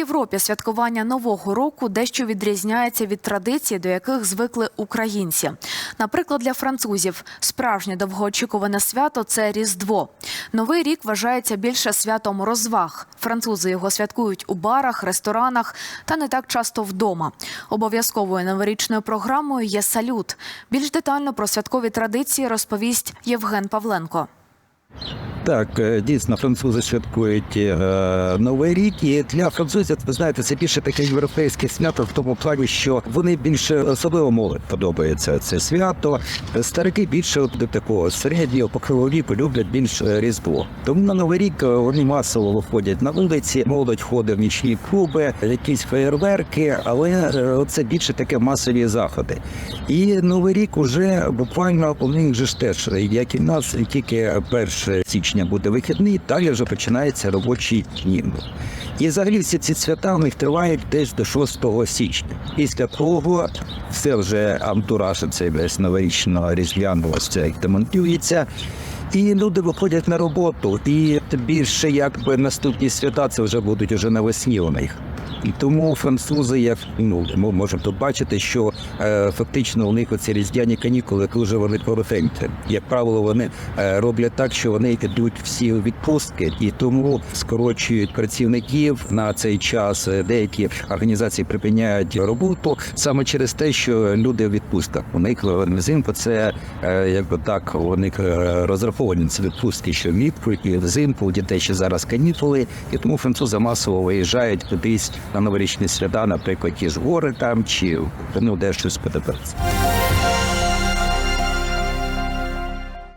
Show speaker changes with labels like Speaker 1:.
Speaker 1: Європі святкування нового року дещо відрізняється від традицій, до яких звикли українці. Наприклад, для французів справжнє довгоочікуване свято це Різдво. Новий рік вважається більше святом розваг. Французи його святкують у барах, ресторанах та не так часто вдома. Обов'язковою новорічною програмою є салют. Більш детально про святкові традиції розповість Євген Павленко.
Speaker 2: Так, е, дійсно, французи святкують е, Новий рік. І для французів, ви знаєте, це більше таке європейське свято в тому плані, що вони більше особливо молодь подобається це свято. Старики більше до такого середнього покривого віку люблять більш е, різдво. Тому на новий рік вони масово виходять на вулиці, молодь ходить в нічні клуби, якісь феєрверки, але це більше таке масові заходи. І новий рік уже буквально у них же ж теж, як і нас, тільки 1 січня буде вихідний, далі вже починається робочий дні. І взагалі всі ці свята у них тривають десь до 6 січня. Після того все вже антураж цей весь новорічного різдвяного це демонтується. І люди виходять на роботу, і більше якби наступні свята це вже будуть уже навесні у них. І тому французи, як ну ми можемо тут бачити, що е, фактично у них оці різдвяні канікули дуже вони коротенькі. Як правило, вони е, роблять так, що вони йдуть всі у відпустки, і тому скорочують працівників на цей час. Е, Деякі організації припиняють роботу саме через те, що люди в відпустках. У них е, взимку це е, якби так, у них е, ці відпустки, що влітку і взимку у дітей ще зараз канікули, і тому французи масово виїжджають кудись на новорічні свята, наприклад, ті ж гори там чи ну де щось подобається.